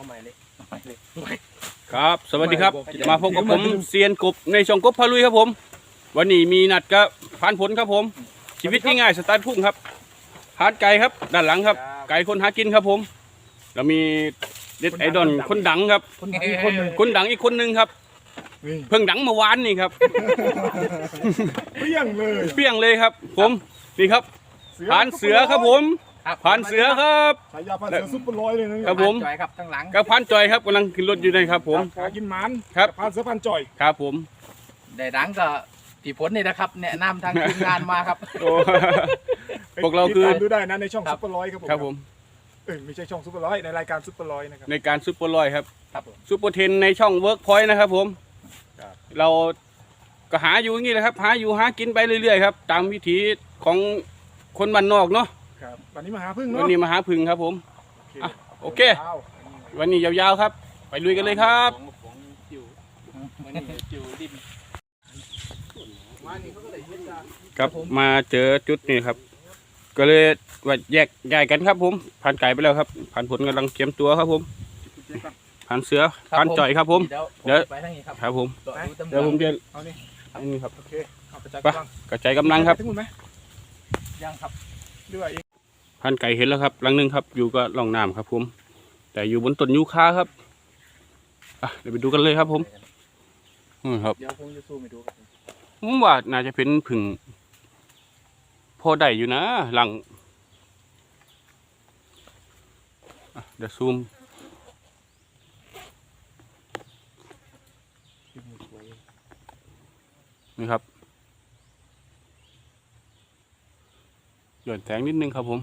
เอาใหม่เลย ครับ สวัสดีครับไม่มาพบกับผมเซียนกบในช่องกบพาลุยครับผม วันนี้มีนัดกับพานผลครับผม ชีวิตง่ายๆสไตล์พุ่งครับพานไก่ครับ ด้านหลังครับ ไก่คนหากินครับผม เรามีเด็ดไอดอลคนดังครับ คนอีกคนหนึ่งคนดังอีกคนหนึงครับนี่เพิ่งดังเมื่อวานนี่ครับ เปรี้ยงเลย เปรี้ยงเลยครับ ผม นี่ครับพานเสือครับผม พานเสือครับฉายาพานเสือซุปเปอร์ร้อยเลยนะครับผมจอยครับข้างหลังกับพานจอยครับกำลังขึ้นรถอยู่นะครับผมหากินหมันครับพานเสือพันจ่อยครับผมได้ดังก็พี่ผลนี่นะครับแนะนำทางทีมงานมาครับโอ้พวกเราคือติดตมดูได้นะในช่องครับซุปเปอร์ร้อยครับผมครับผมเอ้ยไม่ใช่ช่องซุปเปอร์ร้อยในรายการซุปเปอร์ร้อยนะครับในการซุปเปอร์ลอยครับครับผมซุปเปอร์เทนในช่องเวิร์กพอยต์นะครับผมครับเราก็หาอยู่อย่างนี้แหละครับ หาอยู่หากินไปเรื่อยๆครับ ตามวิถีของคนบ้านนอกเนาะ ครับวันนี้มาหาพึ่งวันเนาะนี้มาหาพึ่งครับผมอะโอเคว้าววันนี้ยาวๆครับ ไปลุยกันเลยครับครับมาเจอจุดนี้ครับ ก็เลยว่าแยกย้ายกันครับผมผ่านไก่ไปแล้วครับ ผ่านผลกำลังเตรียมตัวครับผมผ่านเสือผ่านจ่อยครับผมเดี๋ยวเดี๋ยวไปทางนี้ครับครับผมต่อดูตำรวจเดี๋ยวผมจะเอานี่อันนี้ครับโอเคเอาไปจัดไปกำลังกระจายกำลังครับถึงหมดไหมยังครับหรือว่า เองผ่านไก่เห็นแล้วครับลังหนึงครับ อยู่ก็ล่องน้ำครับผม แต่อยู่บนต้นยูคาครับอะเดี๋ยวไปดูกันเลยครับผมอืมครับเดี๋ยวผมจะซูมไปดูครับผมว่าน่าจะเป็นผึ่งพอได้อยู่นะหลังอะเดี๋ยวซูมนี่ครับหย่อนแสงนิดนึงครับผม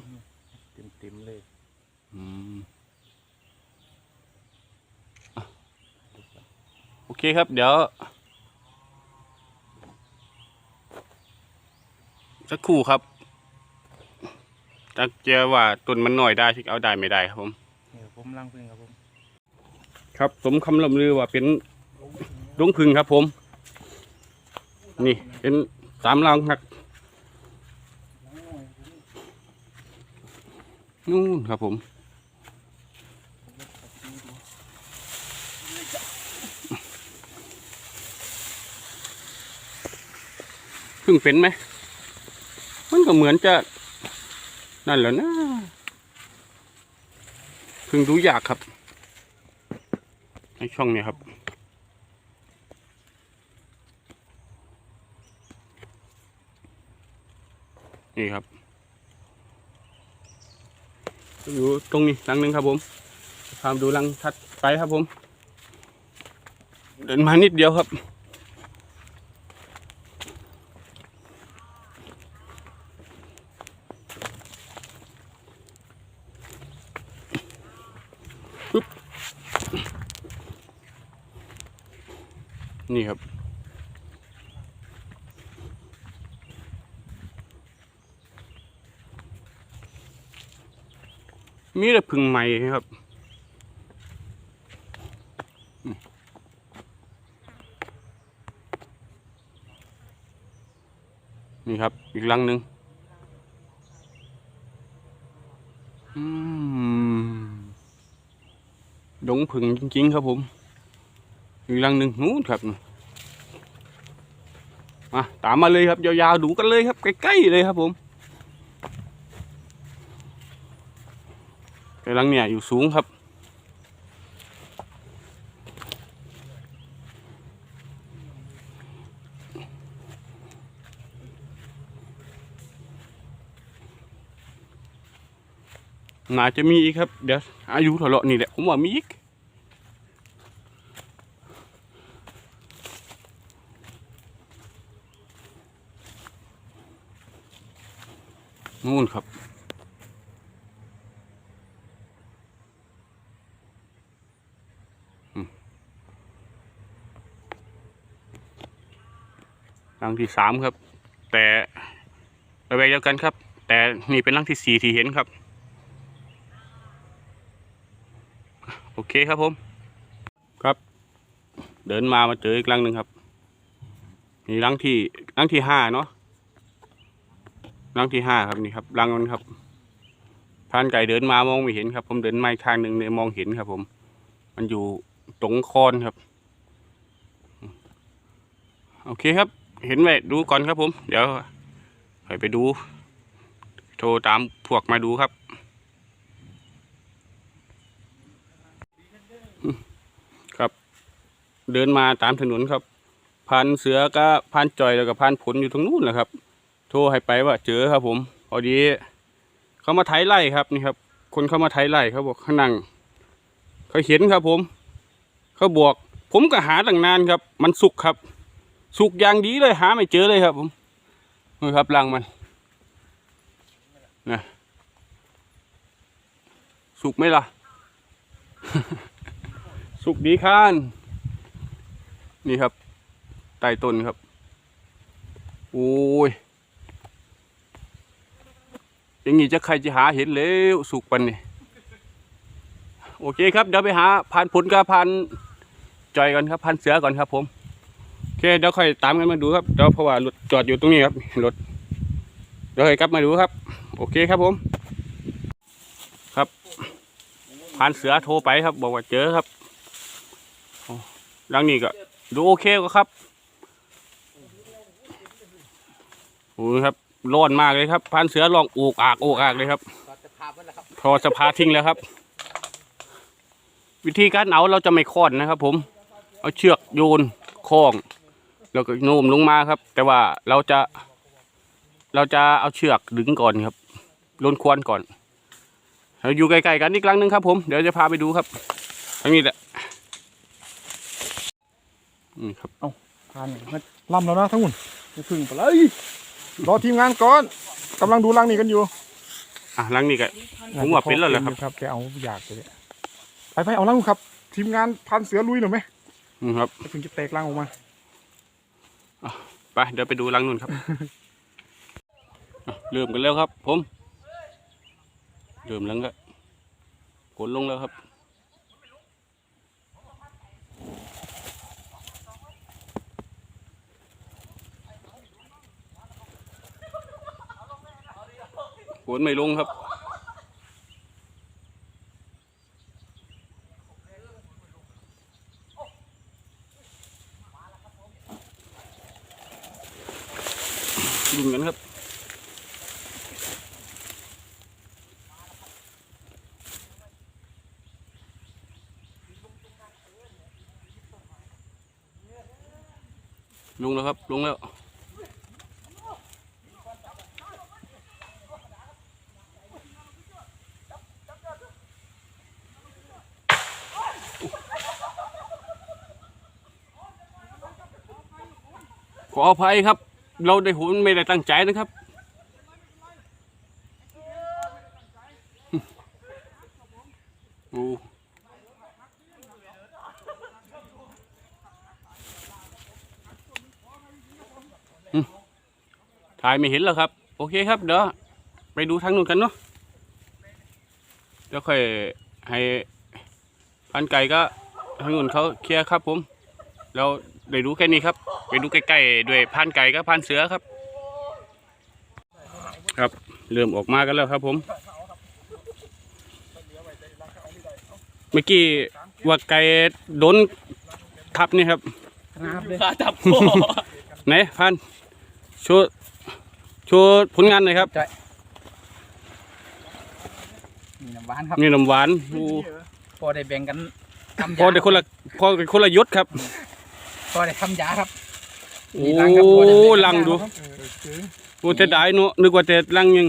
เต็มๆเลยอืมอะโอเคครับ เดี๋ยว สักครู่ครับจักเจอว่าต้นมันหน่อยได้ที่เอาได้ไม่ได้ครับผมนี่ผมลังพึ่งครับผม ครับ สมคำลำลือว่าเป็นดงพึ่งครับผม นี่เป็นสามรางหัก นู่นครับผมพึ่งเป็นไหม มันก็เหมือนจะ นั่นแหละนะพึ่งดูยากครับในช่องเนี้ครับนี่ครับ อยู่ตรงนี้หลังหนึ่งครับผมพามาดูหลังทัดไปครับผม เดินมานิดเดียวครับ มีแต่พึ่งใหม่ครับนี่ครับ อีกลังหนึ่งอืมดงผึ่งจริง ๆ ครับผม อีกลังหนึ่งนู้นครับ มา ตามมาเลยครับ ยาวๆ ดูกันเลยครับ ใกล้ ๆ เลยครับผม กำลังเนี่ยอยู่สูงครับ น่าจะมีอีกครับ เดี๋ยวอายุเท่าไหร่นี่แหละผมว่ามีอีกนู่นครับ รังที่สามครับ แต่ระแวกเดียวกันครับ แต่นี่เป็นรังที่สี่ที่เห็นครับ โอเคครับผม ครับ เดินมามาเจออีกรังหนึ่งครับนี่รังที่รังที่ห้าเนาะรังที่ห้าครับนี่ครับรังมันครับพรานไก่เดินมามองไม่เห็นครับ ผมเดินมาอีกทางหนึ่งเนี่ยมองเห็นครับ ผม มันอยู่ตรงคอนครับ โอเคครับ เห็นไว้ดูก่อนครับผม เดี๋ยวค่อยไปดู โทรตามพวกมาดูครับ ครับ เดินมาตามถนนครับพันเสือก็พันจอยแล้วก็พันผลอยู่ตรงนู้นแหละครับ โทรให้ไปว่าเจอครับ ผมพอดีเขามาไถไล่ครับนี่ครับ คนเขามาไถไล่เขาบอกเขานั่งเขาเห็นครับ ผม เขาบอกผมก็หาตั้งนานครับ มันสุกครับ สุกอย่างดีเลยหาไม่เจอเลยครับผมนี่ครับรังมันนะสุกไหมล่ะ สุกดีข้าน นี่ครับใต้ต้นครับ โอ้ยอย่างนี้จะใครจะหาเห็นแล้วสุกปันนี่โอเคครับ เดี๋ยวไปหาพันผลกับพันจอยก่อนครับ พันเสือก่อนครับผม เคเดี๋ยวค่อยตามกันมาดูครับเดี๋ยวเพราะว่ารถจอดอยู่ตรงนี้ครับรถเดี๋ยวค่อยกลับมาดูครับ โอเคครับผม ครับพันเสือโทรไปครับ บอกว่าเจอครับหลังนี้ก็ดูโอเคก็ครับโอ้ครับร้อนมากเลยครับพันเสือลองโอกอากโอกอากเลยครับพาไปแล้วครับพอสภาทิ้งแล้วครับ วิธีการเอาเราจะไม่ค้อนนะครับ ผม เอาเชือกโยนคล้อง แล้วก็โน้มลงมาครับ แต่ว่าเราจะ เราจะเอาเชือกดึงก่อนครับลนควรก่อนเราอยู่ใกล้ๆกันอีกครั้งหนึงครับ ผมเดี๋ยวจะพาไปดูครับทางนี้แหละนี่ครับผ่านมาล่ำแล้วนะทั้งหมดไปพึ่งไปเลยรอทีมงานก่อนกำลังดูรังนี่กันอยู่อะหลังนี้ก็ผมว่าเป็นแล้วแหละครับครับแกเอาอยากเลยไปไปเอารังครับ ทีมงานพันเสือลุยหน่อยไหมอืมครับจะถึงจะแตกรังออกมา ไปเดี๋ยวไปดูลังนู่นครับเริ่มกันแล้วครับ ผมเริ่มแล้วก็กดลงแล้วครับกดไม่ลงครับ ดุนกันครับ ลงแล้ว ครับ ลงแล้วขออภัยครับ เราได้หุนไม่ได้ตั้งใจนะครับ ถ่ายไม่เห็นแล้วครับ โอเคครับเดี๋ยวไปดูทางนู้นกันเนาะเดี๋ยวค่อยให้พันไก่ก็ทางนู้นเขาเคลียร์ครับ ผมเราได้ดูแค่นี้ครับ ไปดูใกล้ๆด้วยพันไก่กับพันเสือครับ ครับเริ่มออกมากันแล้วครับ ผม เมื่อกี้ว่าไก่โดนทับนี่ครับขาจับคอไหนพันโชว์ โชว์ผลงานหน่อยครับนี่น้ำหวานครับนี่น้ำหวานโอ้พอได้แบ่งกันทำพอยาได้คนละพอได้คนละยศครับ พอได้ทำยาครับโอ้มีรังครับพอได้แบ่งกันลังดูเออเจอโอ้จะได้เนอะนึกว่าจะลังยัง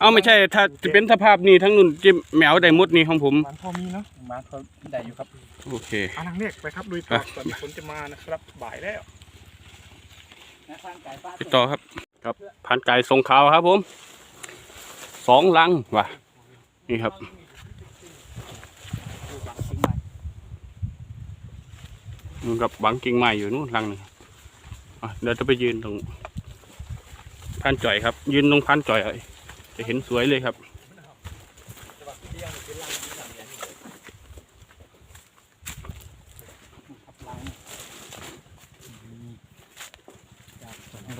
เอาไม่ใช่ถ้าจะเป็นสภาพนี่ทั้งนุ่นจิแมวได้หมดนี่ของผม หวานพอมีเนาะหวานพอได้อยู่ครับโอเค เอาลังเรียกไปครับลุยต่อก่อนที่ฝนจะมานะครับบ่ายแล้ว ไปต่อครับ ครับพันไก่ทรงขาวครับผมสองลังว่ะนี่ครับนู่นกับบังกิ่งไม้อยู่นู่นลังนึงเดี๋ยวจะไปยืนตรงพันจ่อยครับ ยืนตรงพันจ่อยเอาจะเห็นสวยเลยครับ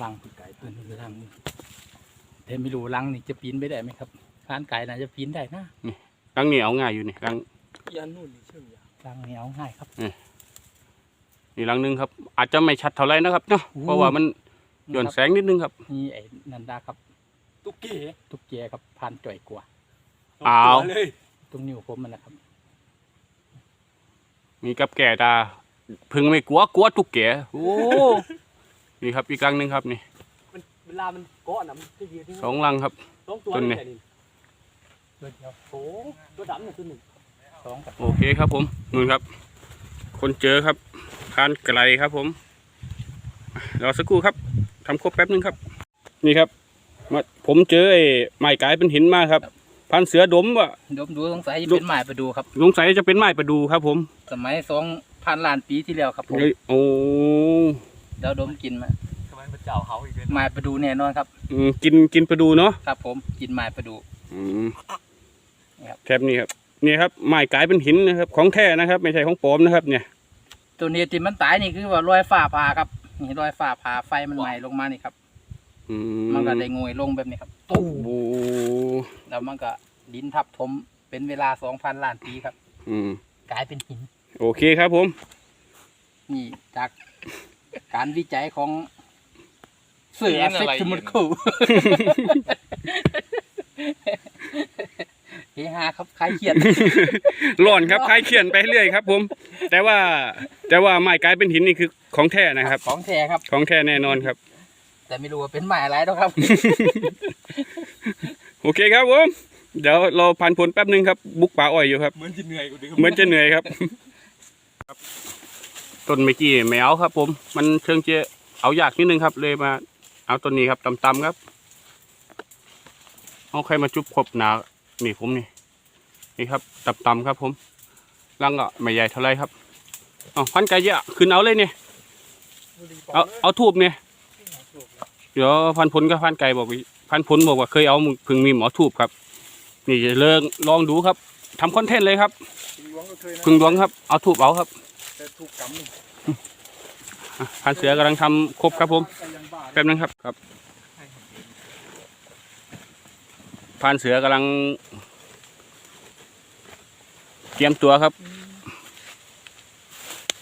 รัง ลังนี่แต่ไม่รู้รังนี่จะปีนไปได้ไหมครับร้านไก่น่าจะปีนได้นะลังเหนี่เอาง่ายอยู่นี่ลังยันนู่นนี่เชื่อมยารังเหนียวง่ายครับนี่ลังหนึงครับ อาจจะไม่ชัดเท่าไรนะครับเนาะเพราะว่ามันย้อนแสงนิดนึงครับนี่ไอ้นันดาครับ ตุ๊กเก๋ตุ๊กแกครับพันจ่อยกว่าอ้าวตรงนิ้วผมมันนะครับ มีกับแก่ตาพึ่งไม่กลัวกลัวทุกแก่โอ้นี่ครับอีกหลังหนึ่งครับนี่ เวลามันเกาะน่ะมันจะยืนที่สองหลังครับ สองตัวต้นนี่เนี่ยแหละนี่ตัวเดียวโอ้ตัวดำเนี่ยตัวหนึ่งสองกับโอเคครับผมนู่นครับ คนเจอครับพานไกลครับผมรอสักครู่ครับทำครบแป๊บนึงครับ นี่ครับมาผมเจอไอ้ไม้กลายเป็นหินมาครับ พันเสือดมว่ะดมดูสงสัยจะเป็นหมายประดูครับ สงสัยจะเป็นไม้ประดูครับ ผมสมัยสองพันล้านปีที่แล้วครับผมเอ้ยโอ้ เดี๋ยวดมกินมาทำไมมันเจ้าเขาอีกเลยหมายประดูแน่นอนครับอืมกินกินประดูเนาะครับ ผมกินหมายประดู อืมครับแทบนี้ครับนี่ครับไม้กลายเป็นหินนะครับ ของแท้นะครับ ไม่ใช่ของปลอมนะครับ เนี่ย ตัวนี้ที่มันตายนี่คือว่ารอยฝ้าผ่าครับนี่รอยฝ้าผ่าไฟมันไหม้ลงมานี่ครับ อืมันก็ได้งวยลงแบบนี้ครับโอ้ตู้โหแล้วมันก็ดินทับถมเป็นเวลาสองพันล้านปีครับ อืมกลายเป็นหิน โอเคครับผม นี่จากการวิจัยของ เสือเซ็กซ์มุดคูเฮฮาครับคลายเครียดร้อนครับคล้ายเขียนไปเรื่อยครับ ผม แต่ว่าแต่ว่าไม้กลายเป็นหินนี่คือของแท้นะครับ ของแท้ครับ ของแท้แน่นอนครับ แต่ไม่รู้ว่าเป็นหมายอะไรหรอกครับ โอเคครับผมเดี๋ยวเราผ่านผลแป๊บนึงครับ บุกป่าอ้อยอยู่ครับเหมือนจะเหนื่อยกว่าเดิมเหมือนจะเหนื่อยครับต้นเมื่อกี้ไม่เอาครับ ผม มันเชิงจะเอายากนิดนึงครับเลยมา เอาต้นนี้ครับตำๆครับเอาใครมาจุบครบหนานี่ผมนี่นี่ครับตำๆครับผมรังก็ไม่ใหญ่เท่าไรครับเอาพันไก่เยอะขึ้นเอาเลยเนี่ยเอาเอาทูบเนี่ยเดี๋ยวพันผลกับพันไก่บอกว่าพันผลบอกว่าเคยเอาพึ่งมีหมอทูบครับ นี่จะเลิกลองดูครับทำคอนเทนต์เลยครับพึ่งหลวงก็เคยนะพึ่งดวงครับเอาทูบเอาครับแต่ถูกกำ นี่อะพันเสือกำลังทำครบครับผมไปยังบ้าแป๊บนึงครับครับพันเสือกำลัง เตรียมตัวครับ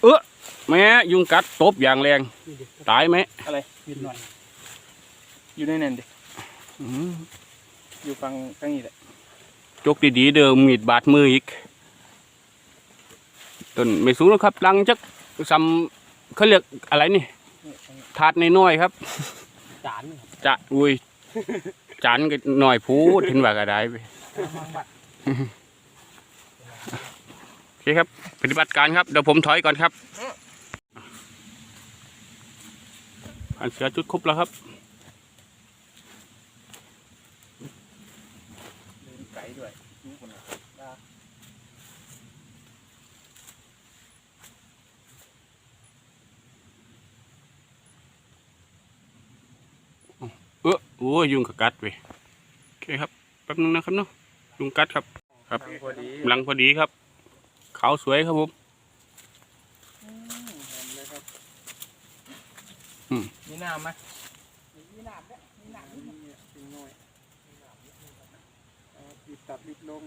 เออแม่ยุงกัดตบอย่างแรง ตายไหมอะไรยืนหน่อย อยู่ในนั่นดิอื้ออยู่ฟังข้างนี้แหละจกดีๆเดิมมีดบาดมืออีกต้นไม่สูงนะครับลังจักซ้ำ เขาเรียกอะไรนี่ถาดในน้อยๆครับ จานนี่ครับจะอุ้ยจานก็หน่อยพูดเห็นว่าก็ได้ไปโอเคครับ ปฏิบัติการครับเดี๋ยวผมถอยก่อนครับผ่านเสือจุดครบแล้วครับ เดินไกลด้วยนี่คนละว่า เออโอ้ยยุงกกัดเว้ยโอเคครับแป๊บนึงนะครับเนาะยุงกัดครับ ครับพอดีกำลังพอดีครับขาวสวยครับผมมีน้ำไหมมีน้ำเนี่ยมีน้ำนิดหน่อยพึ่งน้อยเอารีบตัดรีบลง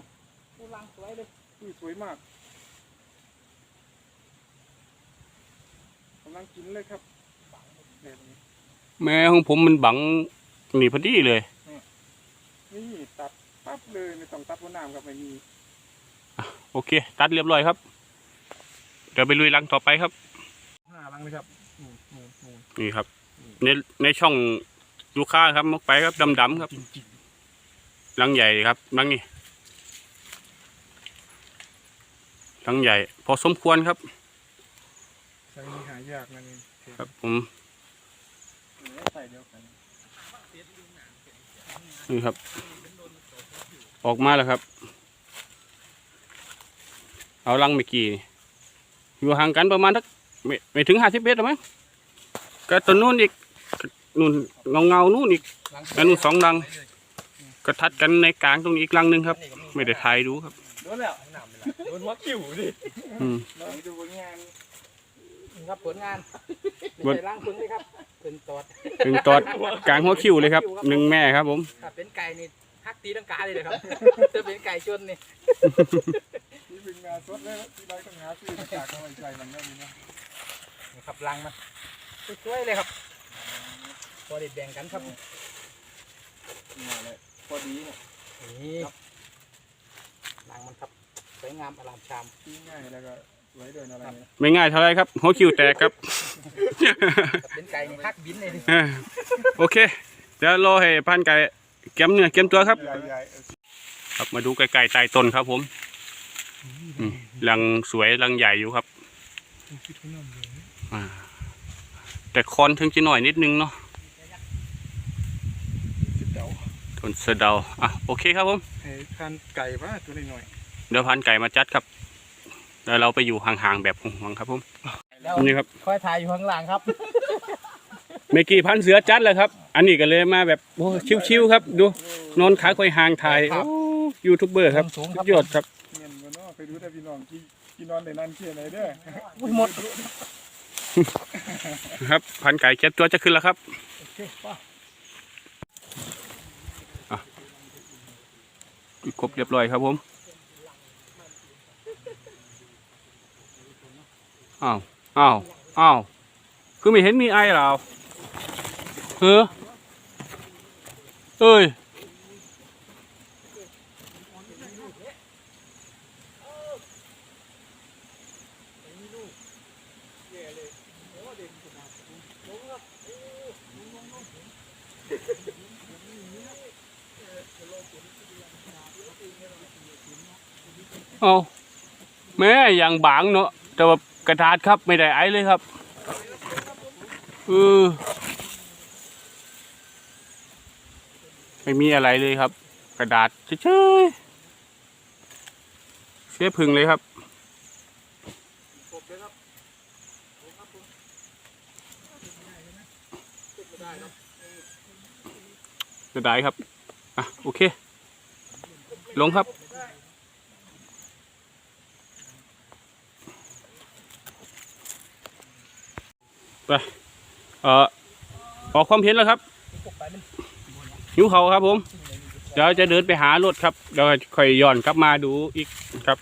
กูรังสวยเลยอุ้ยสวยมากกำลังกินเลยครับแบบนี้แม่ของผมมันบัง นี่พอดีเลย นี่ตัดปั๊บเลยไม่ต้องตัดหัวน้ำครับไม่มี โอเค ตัดเรียบร้อยครับ เดี๋ยวไปลุยรังต่อไปครับห้าลังเลยครับนู่นนู่นนู่นนี่ครับ ในในช่องลูกค้าครับมกไปครับดำๆครับจริงรังใหญ่ครับรังนี้รังใหญ่ พอสมควรครับๆใส่นี่หายากนั่นเองครับผมใส่เดียวกัน นี่ครับ ออกมาแล้วครับ เอารังเมื่อกี้นี่อยู่ห่างกันประมาณสักไม่ไม่ถึงห้าสิบเมตรหรอมั้งก็ต้นนู้นอีกนู่นเงาเงาๆนู่นอีกรังอันนู้นสองรังก็ทัดกันในกลางตรงนี้อีกรังหนึ่งครับ ไม่ได้ถ่ายดูครับโดนแล้วน้ำไปแล้วโดนหัวคิวดิอืมเราดูผลงาน ครับผลงานบน ไม่ใช่ล้างพึ่งเลยครับเป็นตอดถึงตอดกลางหัวคิวเลยครับหนึ่งแม่ครับผม ถ้าเป็นไก่นี่ฮักตีลังกาเลยนะครับถ้าเป็นไก่ชนนี่นี่เป็นงานาสดเลยที่ไรต้องหาซื้อจากเอาไว้ใจมันได้ดีนะนี่ครับลังมันสวยๆเลยครับพอได้แบ่งกันครับนี่เลยพอดีเนี่ยนี่ลังมันครับสวยงามอลามชาม ที่ง่ายแล้วก็ สวยด้วยนะอะไรเนี่ยไม่ง่ายเท่าไรครับหัวคิวแตกครับ เป็นไก่ในฮักบินเลยดิเออโอเค เดี๋ยวรอให้พันไก่เก็มเนื้อเก็มตัวครับ ใหญ่ๆเออครับมาดูไก่ๆใต้ต้นครับผมอืมรังสวยรังใหญ่อยู่ครับอ่าแต่คอนถึงจะหน่อยนิดนึงเนาะสิบเดาทนเสะเดาอะโอเคครับผม ไอ้ทานไก่ป่ะตัวหน่อยเดี๋ยวพันไก่มาจัดครับ แล้วเราไปอยู่ห่างๆแบบห่วงๆครับผมแล้วนี่ครับคอยถ่ายอยู่ข้างหลังครับเมื่อกี้พันเสือจัดเลยครับ อันนี้ก็เลยมาแบบโอ้ชิวๆครับ ดูนอนขาคอยห่างถ่ายโอ้ยูทูบเบอร์ครับสูงๆคสุรับดยอดครับๆเงี้ยมันเนาะไปดูแต่พี่น้องกี่กี่นอนในนั้นเที่ยไหนเด้ออุ้ยหมดครับพันไก่เก็บตัวจะขึ้นแล้วครับโอเคป่ะครบเรียบร้อยครับผม อ้าวอ้าวอ้าวคือไม่เห็นมีไอเหรอเฮ้อเอ้ยเอาแม่อย่างบางเนาะแต่ว่า กระดาษครับไม่ได้ไอเลยครับเออไม่มีอะไรเลยครับ กระดาษเฉยๆเสียพึ่งเลยครับกระดาษครับ อะ โอเค ลงครับ ไปเอ่อออกความเห็นแล้วครับหิวเขาครับผมเดี๋ยวจะเดินไปหารถครับเดี๋ยวค่อยย้อนกลับมาดูอีกครับ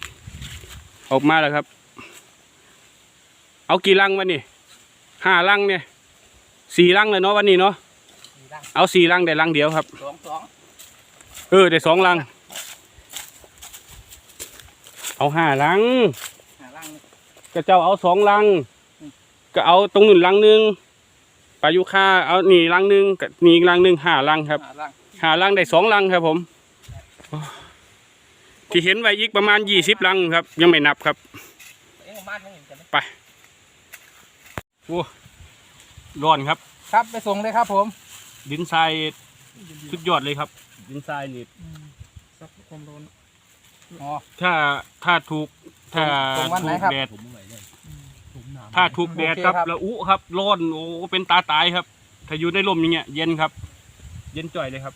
ออกมาแล้วครับ เอากี่ลังวันนี้ห้าลังเนี่ยสี่ลังเลยเนาะวันนี้เนาะมีลังเอาสี่ลังได้ลังเดียวครับสองสองเออได้สองลัง เอาห้าลังหาลังนี่ก็เจ้าเอาสองลัง ก็เอาตรงหนึ่งลังหนึ่งปลายุค่าเอาหนีลังหนึ่งกับหนีอีกลังหนึ่งห้าลังครับหาลังหาลังได้สองลังครับผม ที่เห็นไว้อีกประมาณยี่สิบลังครับ ยังไม่นับครับเอ็งมาทางนี้จะไหมร้อนครับ ครับไปส่งเลยครับผม ดินทรายสุดยอดเลยครับ ดินทรายนี่ซับความร้อนอ๋อถ้าถ้าถูกถ้าตรงวันไหนถูกครับแดด ถ้าถูกแดดครับโอเคครับแล้วอุครับร้อนโอ้เป็นตาตายครับ ถ้าอยู่ในลมอย่างเงี้ยเย็นครับ เย็นจ่อยเลยครับ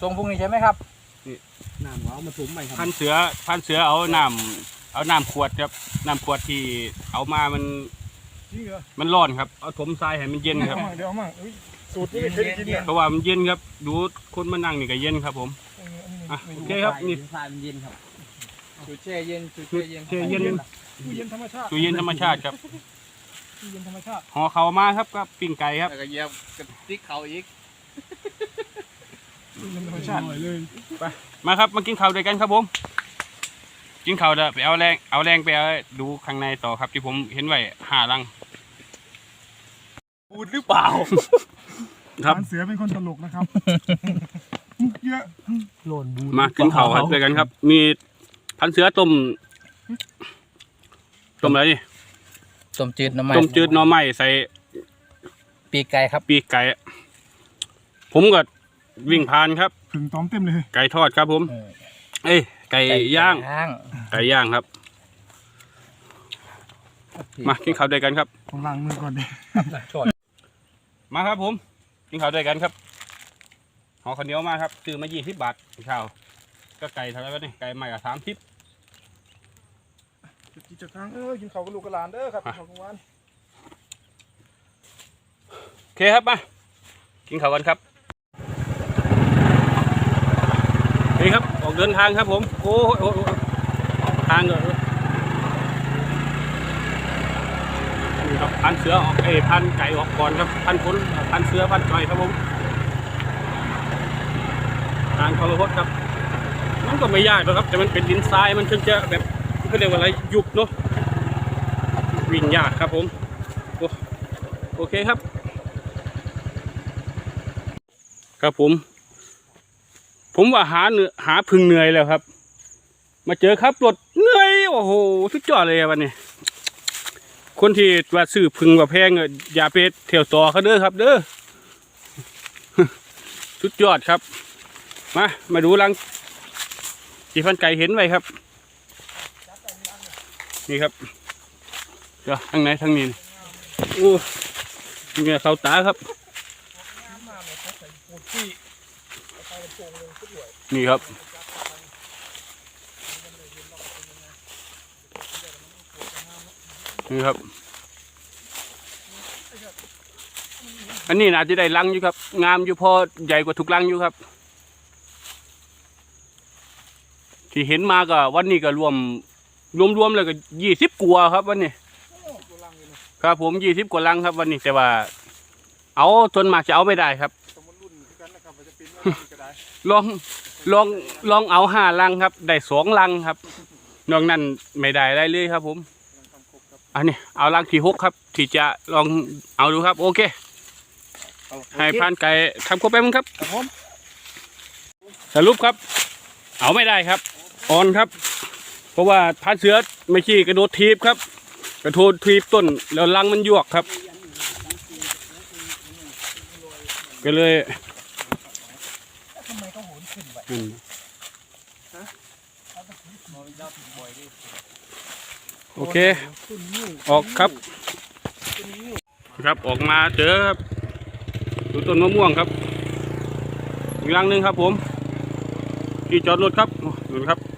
ส่งพรุ่งนี้ใช่ไหมครับน้ำว้าวมาถุมใหม่ครับพันเสือพันเสือเอาน้ำเอาน้ำขวดครับน้ำขวดที่เอามามันจริงเหรอมันร้อนครับเอาถมทรายให้มันเย็นครับเอามาเดี๋ยวเอามาเอ้ยสูตรนี้ไม่เคยได้กินเนี่ยเพราะว่ามันเย็นครับ ดูคนมานั่งนี่ก็เย็นครับผมเอออันนี้อะไม่โอรู้เคครับนี่ ทรายมันเย็นครับ สูตรแช่เย็นสูตรแช่เย็นแช่เย็น ตู้เย็นธรรมชาติตู้เย็นธรรมชาติครับตู้เย็นธรรมชาติห่อเขาวมาครับก็ปิ้งไก่ครับ แล้วก็เหยียบกระติกเขาอีกตู้เย็นธรรมชาติเลย มาครับมากินข้าวด้วยกันครับผม กินข้าวเด้อไปเอาแรงเอาแรงไปเอาดูข้างในต่อครับ ที่ผมเห็นไว้ห้าลังบูดหรือเปล่า ครับร้านเสือเป็นคนตลกนะครับ มุกเยอะโลนบูดมากินข้าวครับด้วยกันครับ มี พันเสือต้มต้มอะไรนี่ต้มจืดน้ำมันต้มจืดหน่อไม้ใส่ปีกไก่ครับปีกไก่ ผมก็วิ่งผ่านครับ ถึงตอมเต็มเลย ไก่ทอดครับผม เอ้ยไก่ย่างย่างไก่ย่างครับ มากินข้าวด้วยกันครับของล้างมือก่อนดิมาครับผมกินข้าวด้วยกันครับห่อข้าวเหนียวมาครับซื้อมายี่สิบบาทข้าวก็ไก่เท่าไหรวะนี่ไก่ใหม่กับสามสิบ จุดจีจักครั้งเออกินเขาวกับลูกกับหลานเด้อครับกิเขาวกลางวันโอเคครับมากินข้าวกันครับนี่ครับออกเดินทางครับผมโอ้โหออ้ทางเลยนี่คพันเสือออกเอยพันไก่ออกก่อนครับพันคนพันเสือพันไก่ครับผมทางคทรหดครับมันก็ไม่ยากนะครับแต่มันเป็นดินทรายมันถึงจะแบบ เขาเรียกว่าอะไรยุบเนาะวิ่งยากครับผม โอโอเคครับ ครับผม ผมว่าหาเหนื่อยหาพึงเหนื่อยแล้วครับ มาเจอครับรถเหนื่อยโอ้โหสุดยอดเลยวันนี้ คนที่ว่าซื้อพึ่งว่าแพงอะอย่าไปเที่ยวต่อเขาเด้อครับ เด้อสุดยอดครับ มา มาดูรังจีฟันไก่เห็นไว้ครับ นี่ครับเดี๋ยวทางไหนทางนี้นี่โอ้นี่ไงเขาตาครับ นี่ครับนี่ครับ อันนี้อาจจะได้ลังอยู่ครับ งามอยู่พอใหญ่กว่าทุกลังอยู่ครับ ที่เห็นมาก็วันนี้ก็รวม รวมๆเลยก็ยี่สิบกว่าครับวันนี้ ครับผมยี่สิบกว่าลังครับวันนี้แต่ว่า เอาจนมากจะเอาไม่ได้ครับ สมมติรุ่นกันนะครับว่าจะเป็นว่าก็ได้ลองลองลองเอาห้าลังครับ ได้สองลังครับนอกนั้นไม่ได้ได้เลยครับ ผมอันนี้เอาลังที่หกครับ ที่จะลองเอาดูครับ โอเคให้พรานไก่ทำครบไปมั้งครับ ครับผมสรุปครับ เอาไม่ได้ครับ ออนครับ เพราะว่าพรานเสือไม่ขี้กระโดดทีบครับ กระโดดทีบต้นแล้วลังมันยวกครับ ก็เลยโอเค ออกครับ ครับออกมาเจอครับดูต้นมะม่วงครับอีกรังหนึ่งครับผมที่จอดรถครับดูครับ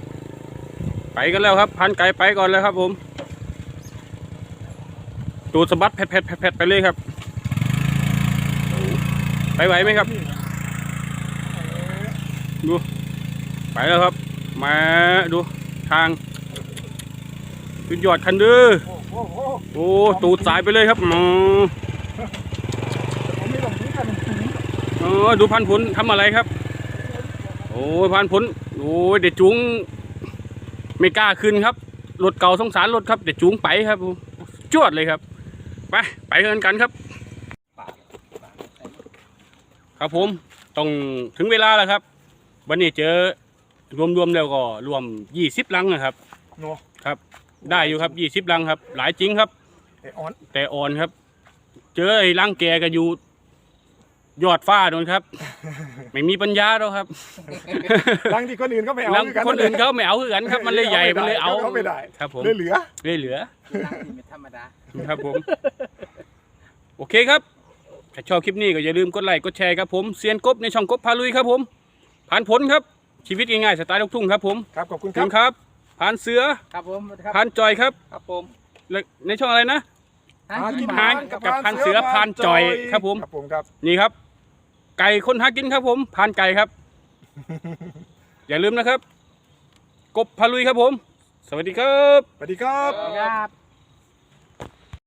ไปกันแล้วครับ พันไก่ไปก่อนเลยครับผมตูสะบัดแผดแผดแผดไปเลยครับ ไปไหวไหมครับ ดู ไปแล้วครับ มาดูทางสุดยอดคันเดือโอ้โอ้โหโอ้ตูดสายไปเลยครับอืมออกันซื้อเออดูพันผลทำอะไรครับ โอ้ยพันผลโอ้ยเด็ดจุง ไม่กล้าขึ้นครับรถเก่าสงสารรถครับเด็ดจุงไปครับจวดเลยครับ ไปไปกันกันครับ ครับผมต้องถึงเวลาแล้วครับ วันนี้เจอรวมๆแล้วก็รวมยี่สิบลังนะครับเนาะได้อยู่ครับยี่สิบลังครับ หลายจริงครับไอออนแต่อ่อนครับ เจอไอ้ร่างแกก็อยู่ ยอดฟ้าโดนครับ ไม่มีปัญญาแล้วครับรังที่คนอื่นก็ไม่เอาร่างเหมืกัคนอื่นเขาไม่เอาคือกันครับ มันเลยใหญ่มันเลยเอาเขาไม่ได้ครับผมเลยเหลือเลยเหลือรังนี่ไม่ธรรมดาครับผม โอเคครับถ้าชอบคลิปนี้ก็อย่าลืมกดไลค์กดแชร์ครับผมเซียนกบในช่องกบพาลุยครับผมผ่านผลครับชีวิตง่ายๆสไตล์ลูกทุ่งครับผมครับขอบคุณขอบคคุรับณครับผ่านเสือครับผมครับผ่านจอยครับครับผมและในช่องอะไรนะหาหากิกินนหาหากับพันเสือพันจอยครับผมครับผมครับนี่ครับ ไก่คนหากินครับผมผ่านไก่ครับ อย่าลืมนะครับ กบพาลุยครับผม สวัสดีครับ สวัสดีครับ ครับ